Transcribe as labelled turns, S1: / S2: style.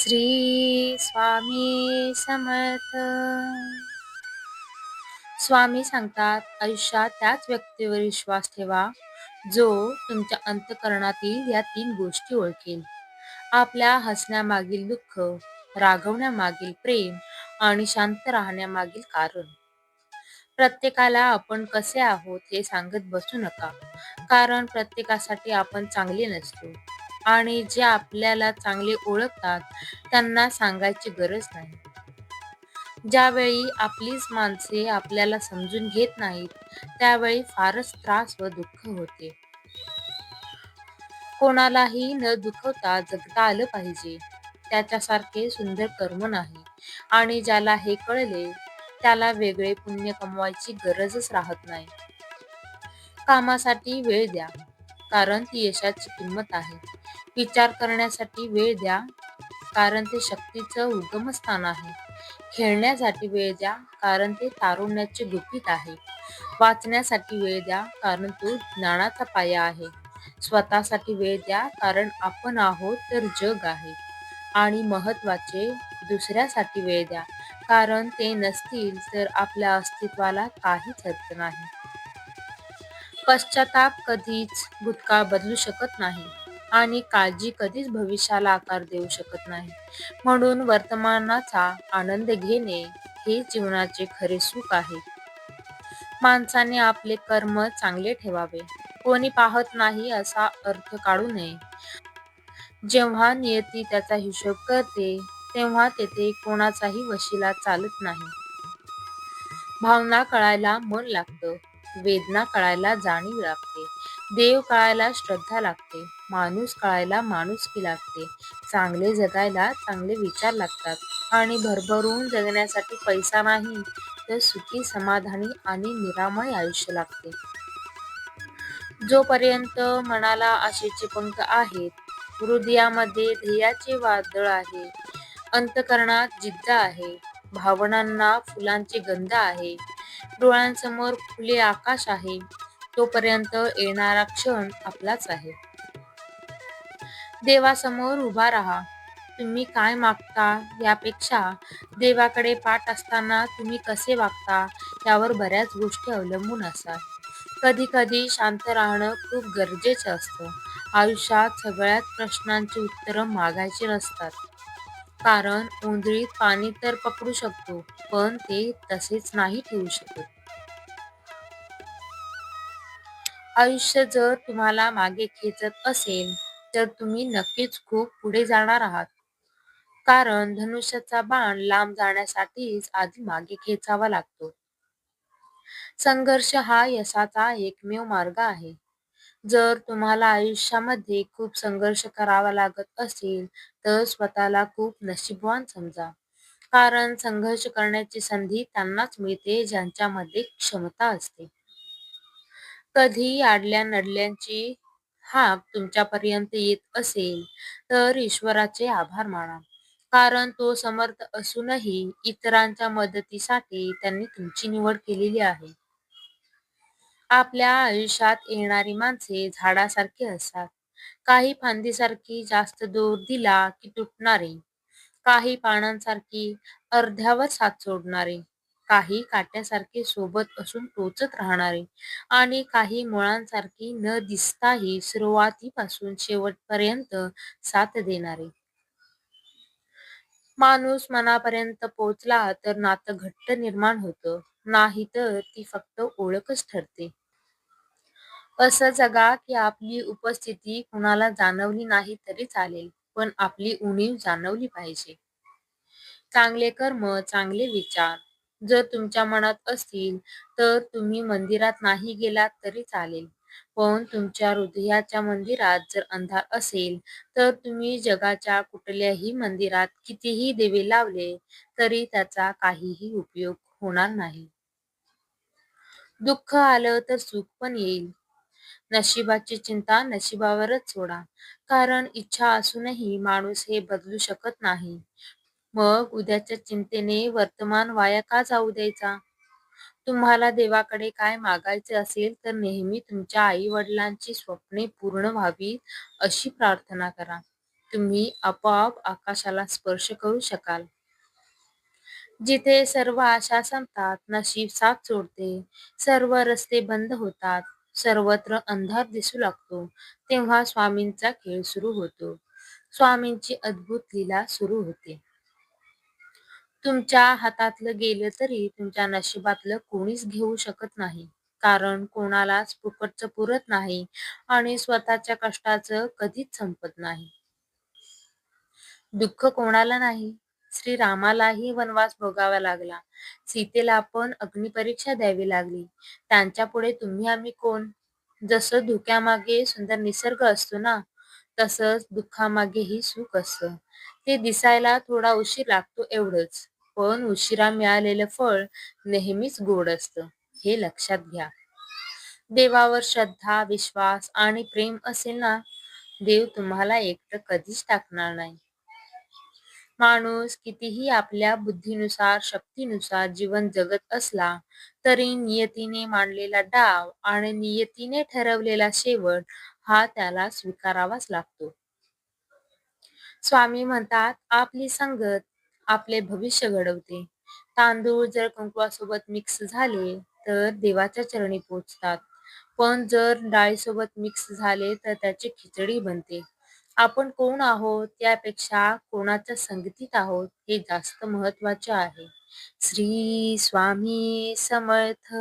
S1: श्री स्वामी समर्थ. स्वामी सांगतात आयुष्यात त्याच व्यक्तीवर विश्वास ठेवा जो तुमच्या अंतकरणातील या तीन गोष्टी ओळखेल. आपल्या हसण्यामागील दुःख रागवण्यामागील प्रेम आणि शांत राहण्यामागील कारण. प्रत्येकाला आपण कसे आहोत हे सांगत बसू नका कारण प्रत्येकासाठी आपण चांगले नसतो. आणि जे आपल्याला चांगले ओळखतात त्यांना सांगायची गरज नाही. ज्यावेळी आपलीच माणसे आपल्याला समजून घेत नाहीत त्यावेळी फारच त्रास व दुःख होते. कोणालाही न दुखवता जगता आलं पाहिजे. त्याच्यासारखे सुंदर कर्म नाही. आणि ज्याला हे कळले त्याला वेगळे पुण्य कमवायची गरजच राहत नाही. कामासाठी वेळ द्या कारण ती यशाची किंमत आहे. विचार करण्यासाठी वेळ द्या कारण ते शक्तीचं उगमस्थान आहे. खेळण्यासाठी वेळ द्या कारण ते तारुण्याचे गुपित आहे. वाचण्यासाठी वेळ द्या कारण तो ज्ञानाचा पाया आहे. स्वतःसाठी वेळ द्या कारण आपण आहोत तर जग आहे. आणि महत्त्वाचे दुसऱ्यासाठी वेळ द्या कारण ते नसतील तर आपल्या अस्तित्वाला काहीच अर्थ नाही. पश्चाताप कधीच भूतकाळ बदलू शकत नाही. आणि काळजी कधीच भविष्याला आकार देऊ शकत नाही. म्हणून वर्तमानाचा आनंद घेणे हे जीवनाचे खरे सुख आहे. माणसाने आपले कर्म चांगले ठेवावे. कोणी पाहत नाही असा अर्थ काढू नये. जेव्हा नियती त्याचा हिशोब करते तेव्हा तेथे कोणाचाही वशिला चालत नाही. भावना कळायला मन लागतं. वेदना कळायला जाणीव लागते. देव काळाला श्रद्धा लागते माणूस काळाला माणुसकी लागते. चांगले जगायला चांगले विचार लागतात आणि भरभरून जगण्यासाठी पैसा नाही तर सुखी समाधानी आणि निरामय आयुष्य लागते. जोपर्यंत मनाला आशेचे पंख आहेत हृदयामध्ये ध्येयाचे वादळ आहे अंतकरणात जिद्द आहे भावनांना फुलांचे गंध आहे डोळ्यांसमोर खुले आकाश आहे तोपर्यंत येणारा क्षण आपलाच आहे. देवासमोर उभा राहा. तुम्ही काय मागता यापेक्षा देवाकडे पाठ असताना तुम्ही कसे वागता यावर बऱ्याच गोष्टी अवलंबून असतात. कधी कधी शांत राहणं खूप गरजेचं असतं. आयुष्यात सगळ्यात प्रश्नांची उत्तरं मागायची नसतात. कारण उंदळीत पाणी तर पकडू शकतो पण ते तसेच नाही ठेवू शकत. आयुष्य जर तुम्हाला मागे खेचत असेल तर तुम्ही नक्कीच खूप पुढे जाणार आहात. कारण धनुष्याचा बाण लांब जाण्यासाठीच आधी मागे खेचावा लागतो. संघर्ष हा यशाचा एकमेव मार्ग आहे. जर तुम्हाला आयुष्यामध्ये खूप संघर्ष करावा लागत असेल तर स्वतःला खूप नशीबवान समजा. कारण संघर्ष करण्याची संधी त्यांनाच मिळते ज्यांच्यामध्ये क्षमता असते. कधी आडल्या नडल्यांची हाक तुमच्यापर्यंत येत असेल तर ईश्वराचे आभार माना. कारण तो समर्थ असूनही इतरांच्या मदतीसाठी त्यांनी तुमची निवड केलेली आहे. आपल्या आयुष्यात येणारी माणसे झाडासारखी असतात. काही फांदीसारखी जास्त दूर दिला की तुटणारे. काही पानांसारखी अर्ध्यावर साथ सोडणारे. काही काट्यासारखे सोबत असून टोचत राहणारे आणि काही मुळांसारखी न दिसताही सुरुवातीपासून शेवटपर्यंत साथ देणारे. माणूस मनापर्यंत पोचला तर नातं घट्ट निर्माण होतं नाही तर ती फक्त ओळखच ठरते. असं जगा की आपली उपस्थिती कुणाला जाणवली नाही तरी चालेल पण आपली उणीव जाणवली पाहिजे. चांगले कर्म चांगले विचार जर तुमच्या मनात असतील तर तुम्ही मंदिरात नाही गेलात तरी चालेल. पण तुमच्या हृदयाच्या मंदिरात जर अंधार असेल तर तुम्ही जगाच्या कुठल्याही मंदिरात कितीही देवे लावले तरी त्याचा काहीही उपयोग होणार नाही. दुःख आलं तर सुख पण येईल. नशिबाची चिंता नशिबावरच सोडा. कारण इच्छा असूनही माणूस हे बदलू शकत नाही. मग उद्याच्या चिंतेने वर्तमान वाया का जाऊ द्यायचा? तुम्हाला देवाकडे काय मागायचे असेल तर नेहमी तुमच्या आई वडिलांची स्वप्ने पूर्ण व्हावी अशी प्रार्थना करा. तुम्ही आपोआप आकाशाला स्पर्श करू शकाल. जिथे सर्व आशा संपतात नशीब साथ सोडते सर्व रस्ते बंद होतात सर्वत्र अंधार दिसू लागतो तेव्हा स्वामींचा खेळ सुरू होतो. स्वामींची अद्भुत लीला सुरू होते. तुमच्या हातातलं गेलं तरी तुमच्या नशिबातलं कोणीच घेऊ शकत नाही. कारण कोणालाच फुकटचं पुरत नाही आणि स्वतःच्या कष्टाचं कधीच संपत नाही. दुःख कोणाला नाही? श्रीरामालाही वनवास भोगावा लागला. सीतेला पण अग्निपरीक्षा द्यावी लागली. त्यांच्या पुढे तुम्ही आम्ही कोण? जसं धुक्यामागे सुंदर निसर्ग असतो ना तसंच दुःखामागेही सुख असतं. ते दिसायला थोडा उशीर लागतो एवढंच. पण उशिरा मिळालेलं फळ नेहमीच गोड असतं. हे लक्षात घ्या. देवावर श्रद्धा विश्वास आणि प्रेम असेल ना देव तुम्हाला एकटं कधीच टाकणार नाही. माणूस कितीही आपल्या बुद्धीनुसार शक्तीनुसार जीवन जगत असला तरी नियतीने मांडलेला डाव आणि नियतीने ठरवलेला शेवट हा त्याला स्वीकारावाच लागतो. स्वामी म्हणतात आपली संगत आपले भविष्य घडवते. तांदूळ जर कुंकवासोबत मिक्स झाले तर देवाच्या चरणी पोचतात पण जर डाळीसोबत मिक्स झाले तर त्याची खिचडी बनते. आपण कोण आहोत त्यापेक्षा कोणाच्या संगतीत आहोत हे जास्त महत्त्वाचे आहे. श्री स्वामी समर्थ.